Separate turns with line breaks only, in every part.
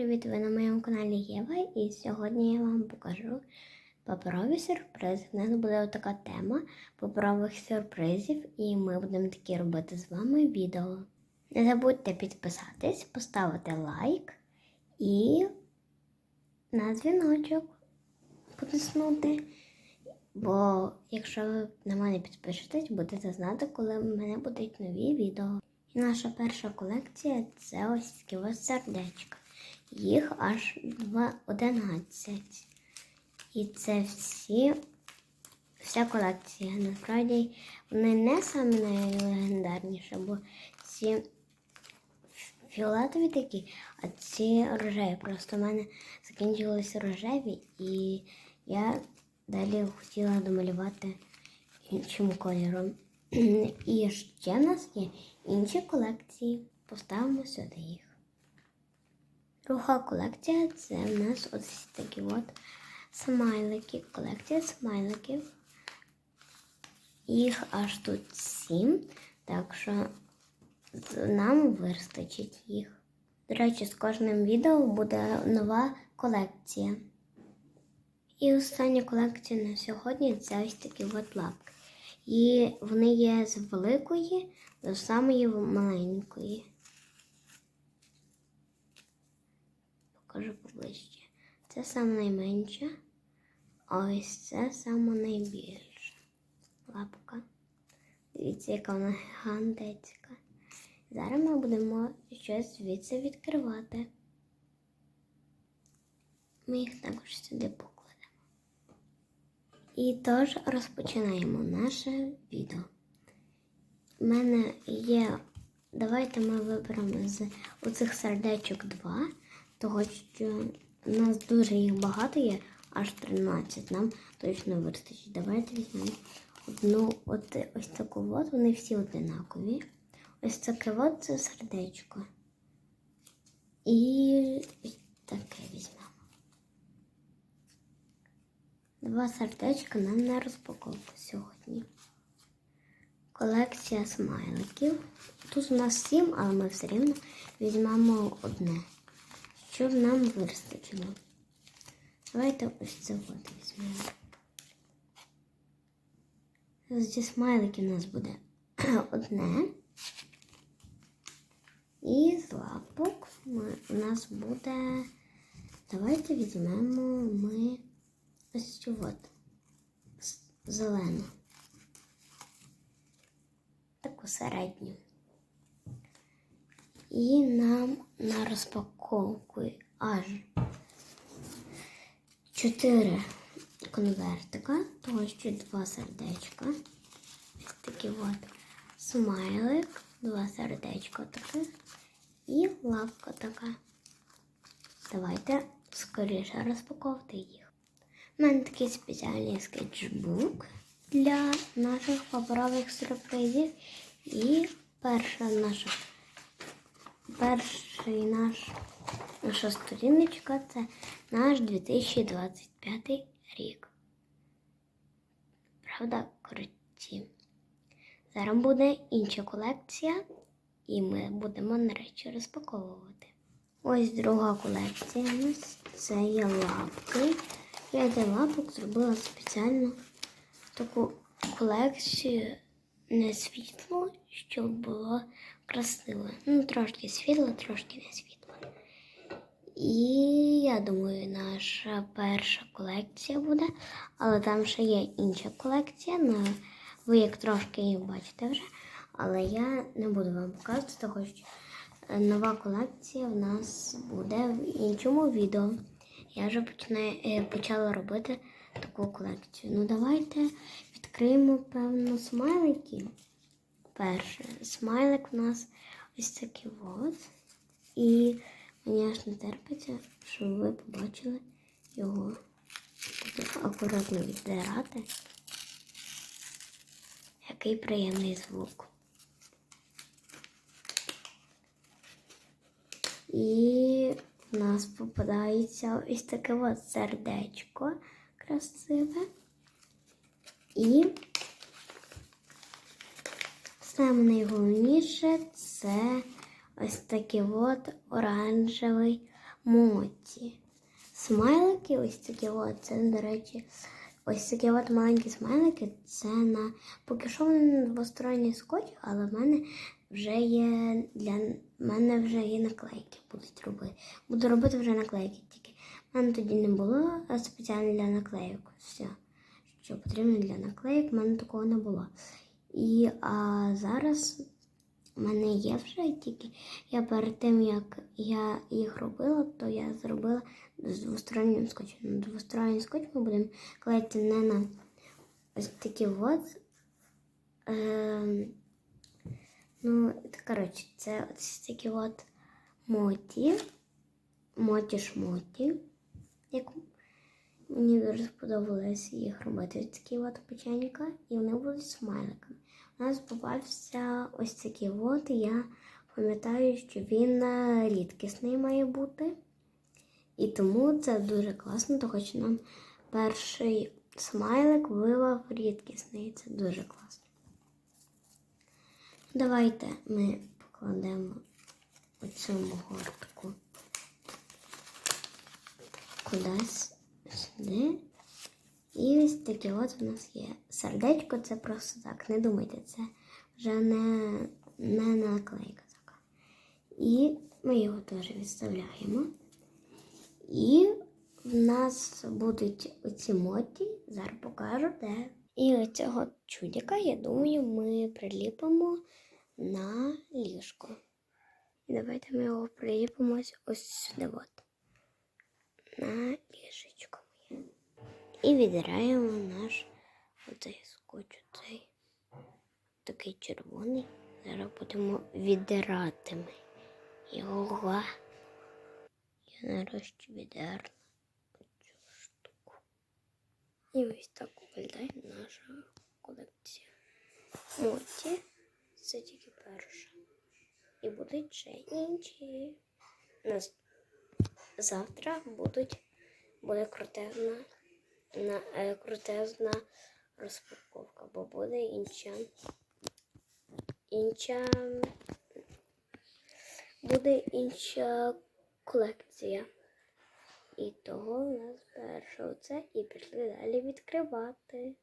привіт! Ви на моєму каналі Єва і сьогодні я вам покажу паперові сюрпризи. У нас буде така тема паперових сюрпризів, і ми будемо такі робити з вами відео. Не забудьте підписатись, поставити лайк і на дзвіночок потиснути. Бо якщо ви на мене підпишетесь, будете знати, коли в мене будуть нові відео. І наша перша колекція це ось такі ось сердечка. Їх аж два- 11. І це всі, вся колекція. Насправді вони не самі найлегендарніші, бо ці фіолетові такі, а ці рожеві. Просто в мене закінчилися рожеві, і я далі хотіла домалювати іншим кольором. І ще в нас є інші колекції. Поставимо сюди їх. Друга колекція це в нас ось такі от смайлики. Колекція смайликів. Їх аж тут сім, так що нам вистачить їх. До речі, з кожним відео буде нова колекція. І остання колекція на сьогодні це ось такі от лапки. І вони є з великої до самої маленької. Покажу поближче. Це саме найменша, а ось це саме найбільша лапка. Дивіться, яка вона гігантецька. Зараз ми будемо щось звідси відкривати. Ми їх також сюди покладемо. І тож розпочинаємо наше відео. У мене є. Давайте ми виберемо з оцих сердечок два, того що нас дуже їх багато є, аж 13. Нам точно вистачить. Давайте візьмемо одну, от, ось таку от, вони всі одинакові. Ось таке от це сердечко. І таке візьмемо. Два сердечка нам на розпаковку сьогодні. Колекція смайликів. Тут у нас сім, але ми все рівно візьмемо одне, щоб нам вистачило. Давайте ось це от візьмемо. Зі смайликів у нас буде одне. І з лапок у нас буде. Давайте візьмемо ми ось цю от зелену. Таку середню. І нам на розпаковку аж чотири конвертика, того що два сердечка. Ось такі от смайлик, два сердечка таке і лапка така. Давайте скоріше розпаковувати їх. У мене такий спеціальний скетчбук для наших паперових сюрпризів. І перша наша, перший наш, наша сторіночка це наш 2025 рік. Правда, круті. Зараз буде інша колекція, і ми будемо нарешті розпаковувати. Ось друга колекція у нас це є лапки. Я для лапок зробила спеціально таку колекцію не світло, щоб було красиво. Ну, трошки світло, трошки не світло. І я думаю, наша перша колекція буде, але там ще є інша колекція. Ну, ви як трошки її бачите вже. Але я не буду вам показувати, тому що нова колекція в нас буде в іншому відео. Я вже починаю, е, почала робити таку колекцію. Ну, давайте відкриємо, певно, смайлики. Перше, смайлик у нас ось такий от. І мені аж не терпиться, щоб ви побачили його. Буду акуратно віддирати. Який приємний звук. І в нас попадається ось таке от сердечко красиве. І саме найголовніше це ось такий от оранжевий моті. Смайлики, ось такі от, це, до речі, ось такі от маленькі смайлики, це на поки що вони на двосторонній скотч, але в мене вже є для мене вже є наклейки. Будуть робити. Буду робити вже наклейки тільки. У мене тоді не було спеціально для наклейок. Все, що потрібно для наклейок, в мене такого не було. І а зараз у мене є вже тільки. Я перед тим, як я їх робила, то я зробила з двостороннім скотчем. Двосторонній скотч ми будемо клеїти не на ось такі от. Е, ну, коротше, це ось такі от моті. Моті-шмоті. Як мені дуже сподобалось їх робити. Ось такі от печенька, і вони будуть смайликами. У нас попався ось такий от. Я пам'ятаю, що він е, рідкісний має бути. І тому це дуже класно, тому що нам перший смайлик вивав рідкісний. Це дуже класно. Давайте ми покладемо оцю гортку кудись сюди. І ось таке от у нас є. Сердечко це просто так. Не думайте, це вже не, не наклейка така. І ми його теж відставляємо. І в нас будуть оці моті, зараз покажу де. І оцього чудика, я думаю, ми приліпимо на ліжко. І давайте ми його приліпимо ось- сюди от. На ліжечко моє. І віддираємо наш оцей скотч, оцей такий червоний. Зараз будемо віддирати ми його. Я нарешті віддерну цю штуку. І ось так виглядає наша колекція. Моті це тільки перша. І будуть ще інші. Нас завтра будуть буде крутезна, на, е, крутезна розпаковка, бо буде інша. Інша буде інша колекція. І того у нас перше це і пішли далі відкривати.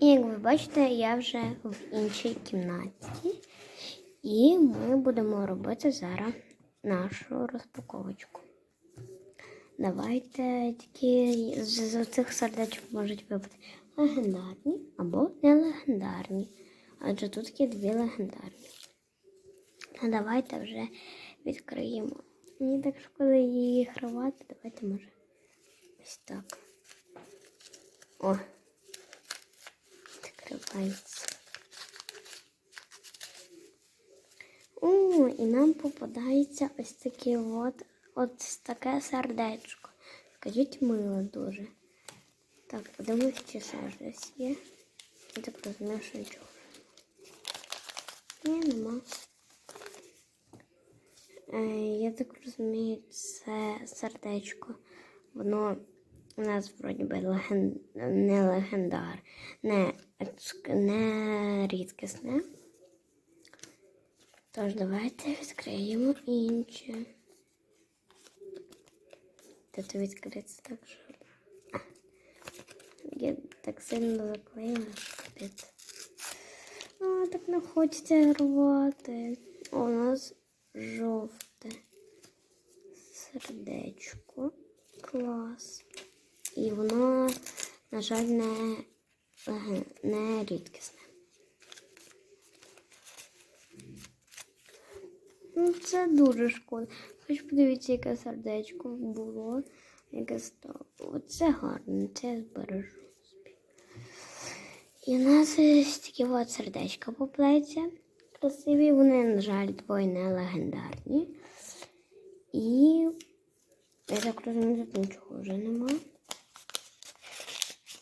І як ви бачите, я вже в іншій кімнаті. І ми будемо робити зараз нашу розпаковочку. Давайте тільки з, цих сердечок можуть випити легендарні або нелегендарні. Адже тут є дві легендарні. А давайте вже відкриємо. Мені так шкода її ховати. Давайте може ось так. О, відкривається. О, і нам попадається ось таке от, от таке сердечко. Скажіть мило дуже. Так, подивимось, чи ще щось є. Я так розумію, що нічого. Ні, нема. Е, я так розумію, це сердечко. Воно у нас вроді би леген... не легендар, не, не рідкісне. Тож давайте відкриємо інше. Тут відкриться так, що. Я так сильно заклеїла, що. А, так не хочеться рвати. У нас жовте сердечко. Клас. І воно, на жаль, не, не рідкісне. Ну, це дуже шкода. Хоч подивіться, яке сердечко було, яке стало. Оце гарно, це я збережу собі. І у нас ось такі от сердечка попляться. Красиві, вони, на жаль, двоє не легендарні. І я так розумію, тут нічого вже нема.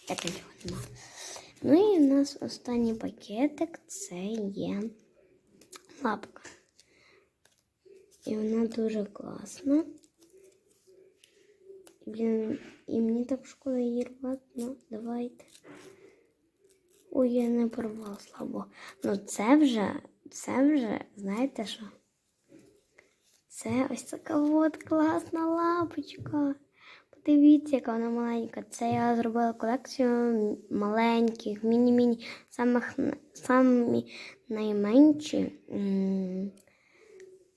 Так нічого нема. Ну і у нас останній пакетик це є лапка. І вона дуже класна. Блін, і мені так шкода її рвати, ну давайте. Ой, я не порвала слабо. Ну це вже, це вже, знаєте що? Це ось така от класна лапочка. Подивіться, яка вона маленька. Це я зробила колекцію маленьких, міні-міні, самі найменші.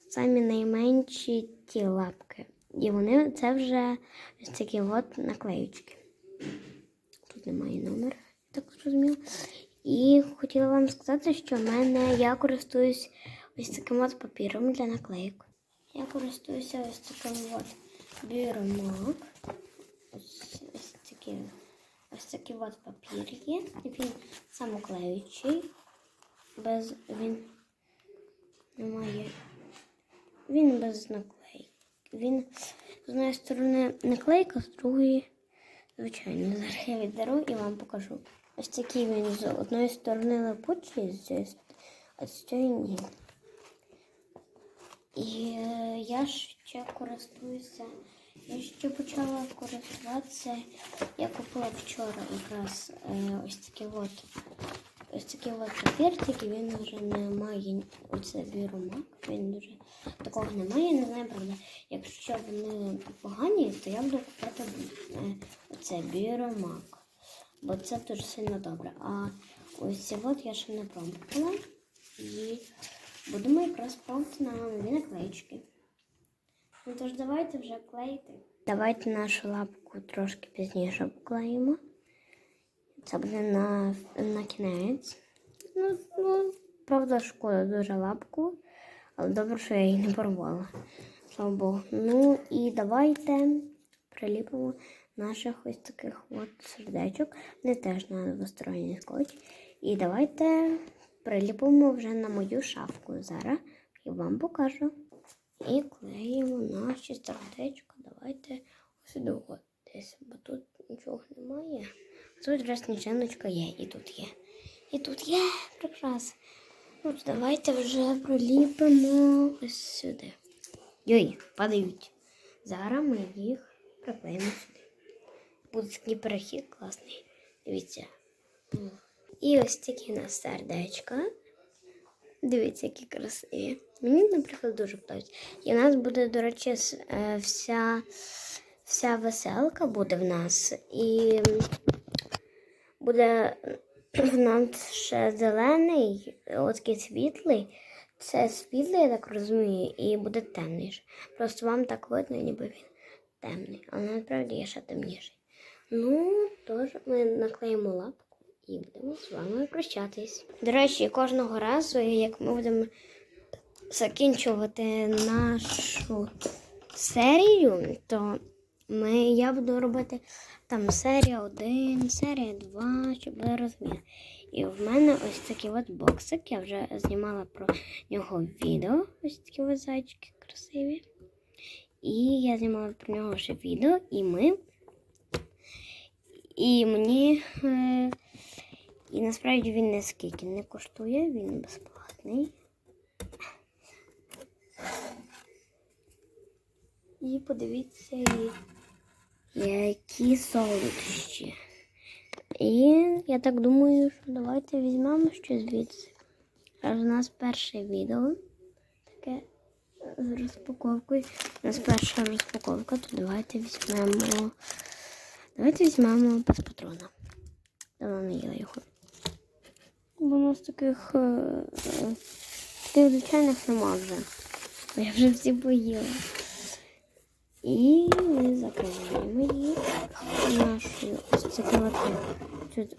Самі найменші ті лапки. І вони це вже ось такі от наклеючки. Тут немає номера, так зрозуміло. І хотіла вам сказати, що в мене я користуюсь ось таким от папіром для наклейок. Я користуюся ось таким от бірмак. Ось, ось такі, ось такий от папір є. Він самоклеючий. Без він немає. Він без наклейки. Він з однієї сторони наклейка, з другої звичайно. Зараз я віддару і вам покажу. Ось такий він з одної сторони липучий, з а з цієї ні. І е, я ще користуюся. Я ще почала користуватися. Я купила вчора якраз е, ось такий от. Ось такий от папірчик, і він вже не має оце бірумак. Він вже такого немає. Не знаю, правда. Якщо вони погані, то я буду купити оце бірумак. Бо це дуже сильно добре. А ось от я ще не пробувала. І будемо якраз пробувати на наклеїчки. Ну тож давайте вже клеїти. Давайте нашу лапку трошки пізніше поклеїмо. Це буде на, на кінець. Ну, ну, правда, шкода дуже лапку, але добре, що я її не порвала. Слава Богу. Ну і давайте приліпимо наших ось таких от сердечок. Вони теж на двосторонній скотч. І давайте приліпимо вже на мою шафку. Зараз я вам покажу. І клеїмо наші сердечка. Давайте от десь, бо тут нічого немає. Тут вже сніжиночка є, і тут є. І тут є прикрас. Ну, давайте вже приліпимо ось сюди. Йой, падають. Зараз ми їх приклеїмо сюди. Буде такий перехід класний. Дивіться. І ось такі у нас сердечка. Дивіться, які красиві. Мені, наприклад, дуже подобається. І в нас буде, до речі, е, вся, вся веселка буде в нас. І буде в нас ще зелений, такий світлий. Це світлий, я так розумію, і буде темний. Просто вам так видно, ніби він темний. Але насправді є ще темніший. Ну, тож ми наклеїмо лапку і будемо з вами прощатись. До речі, кожного разу, як ми будемо закінчувати нашу серію, то ми, я буду робити там серія 1, серія 2, щоб ви розуміли. І в мене ось такий от боксик. Я вже знімала про нього відео. Ось такі от зайчики красиві. І я знімала про нього ще відео, і ми. І мені. Е, і насправді він не скільки не коштує, він безплатний. І подивіться, які солодощі. І я так думаю, що давайте візьмемо щось звідси. Раз у нас перше відео таке з розпаковкою. У нас перша розпаковка, то давайте візьмемо. Давайте візьмемо без патрона. Давно не їла його. Бо у нас таких, е, е, таких звичайних нема вже. Я вже всі поїла. І ми закриваємо її нашою ось тут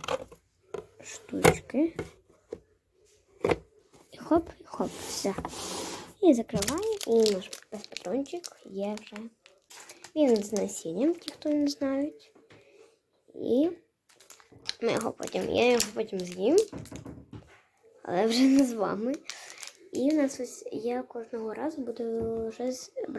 штучки. І хоп, хоп, все. І закриваємо, і наш патрончик є вже. Він з насінням, ті, хто не знають. І ми його потім, я його потім з'їм, але вже не з вами. І в нас ось я кожного разу буду вже брати